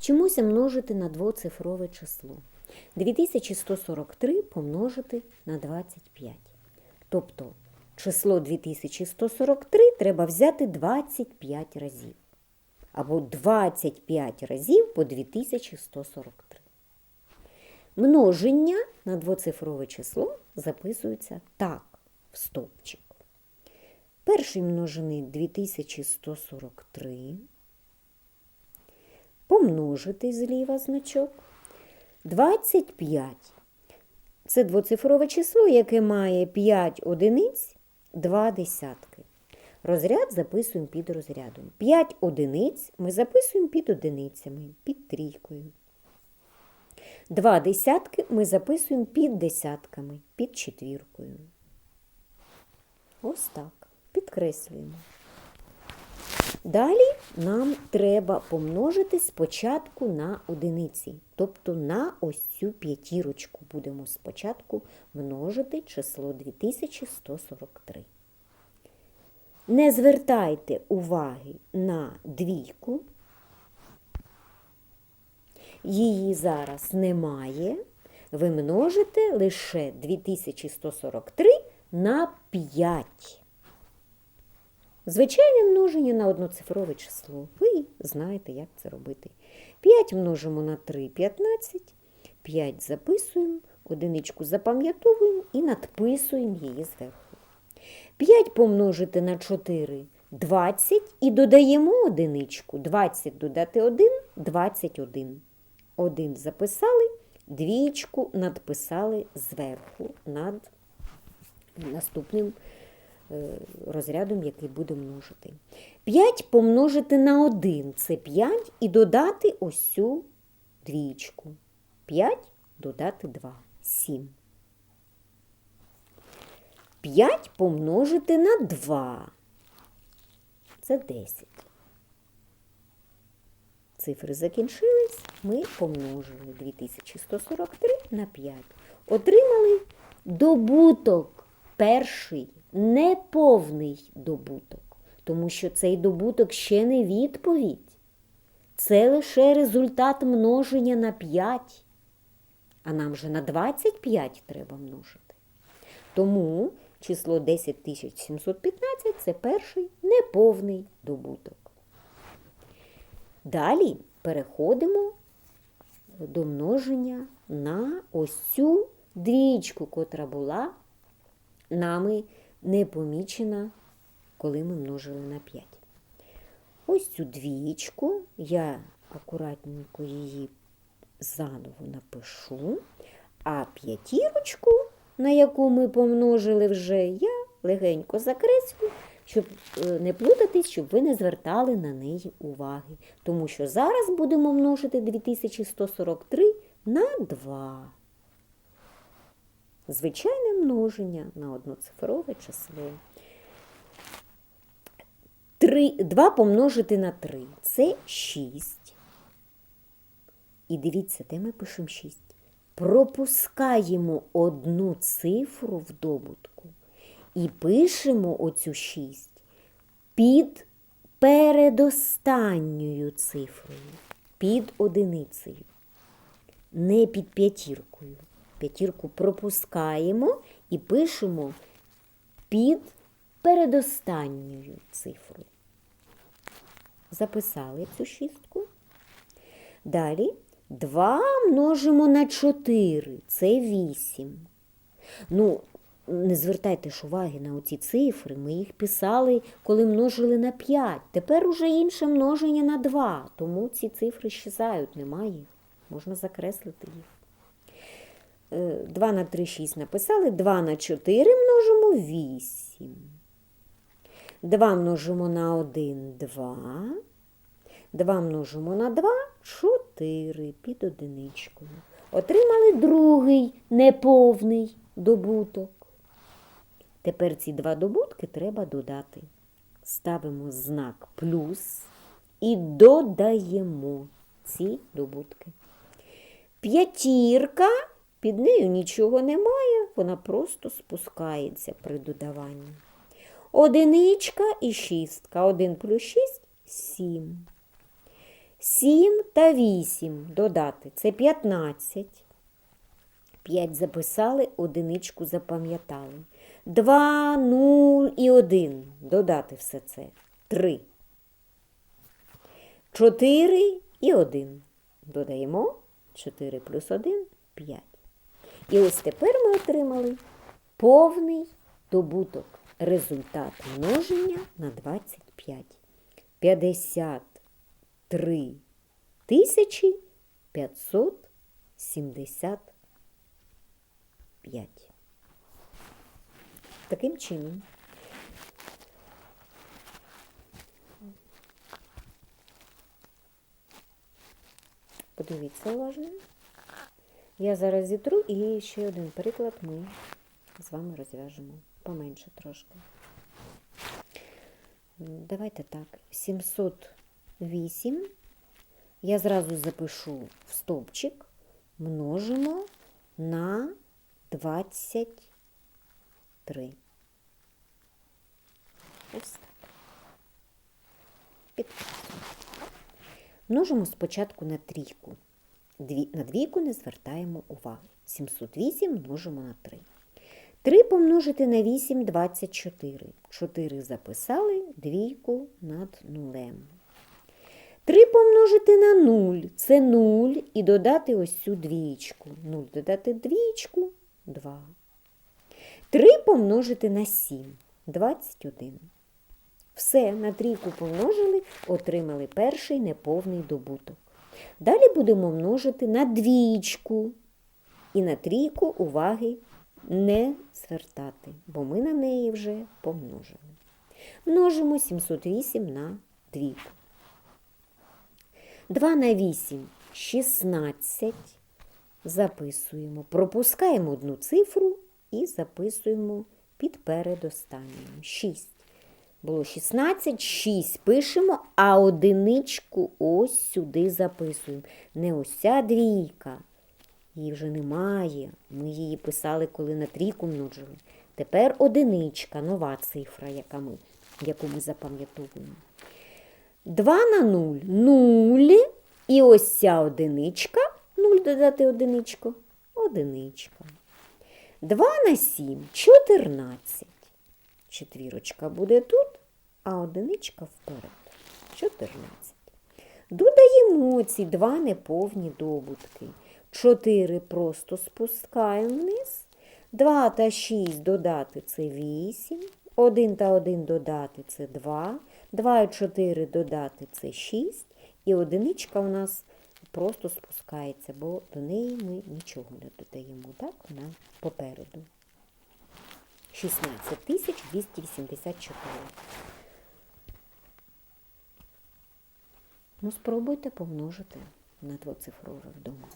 Вчимося множити на двоцифрове число. 2143 помножити на 25. Тобто число 2143 треба взяти 25 разів. Або 25 разів по 2143. Множення на двоцифрове число записується так, в стовпчик. Перший множений 2143. Помножити зліва значок. 25. Це двоцифрове число, яке має 5 одиниць, 2 десятки. Розряд записуємо під розрядом. 5 одиниць ми записуємо під одиницями, під трійкою. Два десятки ми записуємо під десятками, під четвіркою. Ось так. Підкреслюємо. Далі нам треба помножити спочатку на одиниці, тобто на ось цю п'ятірочку будемо спочатку множити число 2143. Не звертайте уваги на двійку. Її зараз немає. Ви множите лише 2143 на 5. Звичайне множення на одноцифрове число. Ви знаєте, як це робити. 5 множимо на 3 15. 5 записуємо, одиничку запам'ятовуємо і надписуємо її зверху. 5 помножити на 4 20 і додаємо одиничку. 20 додати 1 21. 1 записали, двічку надписали зверху над наступним розрядом, який буде множити. 5 помножити на 1 це 5 і додати ось цю двічку. 5 додати 2 7. 5 помножити на 2. Це 10. Цифри закінчились, ми помножили 2143 на 5. Отримали добуток перший, неповний добуток, тому що цей добуток ще не відповідь. Це лише результат множення на 5. А нам же на 25 треба множити. Тому число 10715 це перший неповний добуток. Далі переходимо до множення на ось цю двічку, котра була нами не помічена, коли ми множили на 5. Ось цю двічку я акуратненько її заново напишу, а п'ятірочку, на яку ми помножили вже, я легенько закреслю, щоб е, не плутатись, щоб ви не звертали на неї уваги. Тому що зараз будемо множити 2143 на 2. Звичайне множення на одноцифрове число. 3, 2 помножити на 3 це 6. І дивіться, де ми пишемо 6. Пропускаємо одну цифру в добутку і пишемо оцю 6 під передостанньою цифрою, під одиницею, не під п'ятіркою. П'ятірку пропускаємо і пишемо під передостанньою цифрою. Записали цю шістку. Далі 2 множимо на 4, це 8. Ну, не звертайте ж уваги на оці цифри, ми їх писали, коли множили на 5. Тепер уже інше множення на 2, тому ці цифри щезають, немає їх. Можна закреслити їх. 2 на 3, 6 написали, 2 на 4 множимо 8. 2 множимо на 1 2. 2 множимо на 2 4 під одиничкою. Отримали другий неповний добуток. Тепер ці два добутки треба додати. Ставимо знак плюс і додаємо ці добутки. П'ятірка, під нею нічого немає, вона просто спускається при додаванні. Одиничка і шістка. Один плюс шість сім. 7 та 8 додати це 15. 5 записали, одиничку запам'ятали. 2, 0 і 1 додати все це 3. 4 і 1. Додаємо 4 плюс 1 5. І ось тепер ми отримали повний добуток. Результат множення на 25. 53 тисячі 575. Таким чином. Подивіться уважно. Я зараз зітру і ще один приклад ми з вами розв'яжемо. Поменше трошки. Давайте так. 708. Я зразу запишу в стовпчик, множимо на 23. Ось так. Підписуємо. Множимо спочатку на трійку. На двійку не звертаємо уваги. 708 множимо на 3. 3 помножити на 8 – 24. 4 записали, двійку над нулем. 3 помножити на 0 – це 0 і додати ось цю двічку. 0 додати двічку – 2. 3 помножити на 7 – 21. Все, на трійку помножили, отримали перший неповний добуток. Далі будемо множити на двічку. І на трійку уваги не звертати, бо ми на неї вже помножили. Множимо 708 на двійку. 2 на 8 – 16. Записуємо. Пропускаємо одну цифру і записуємо під передостаннім. 6. Було 16, 6 пишемо, а одиничку ось сюди записуємо. Не ось ця двійка. Її вже немає. Ми її писали, коли на трійку множили. Тепер одиничка, нова цифра, яка ми, яку ми запам'ятовуємо. 2 на 0 – 0. І ось ця одиничка, 0 додати одиничку, одиничка. 2 на 7 – 14. Четвірочка буде тут, а одиничка вперед. 14. Додаємо ці два неповні добутки. 4 просто спускаємо вниз. 2 та 6 додати це 8. 1 та 1 додати це 2. 2 і 4 додати це 6. І одиничка у нас просто спускається, бо до неї ми нічого не додаємо. Так, вона попереду. 16 Ну, спробуйте помножити на двоцифрове вдома.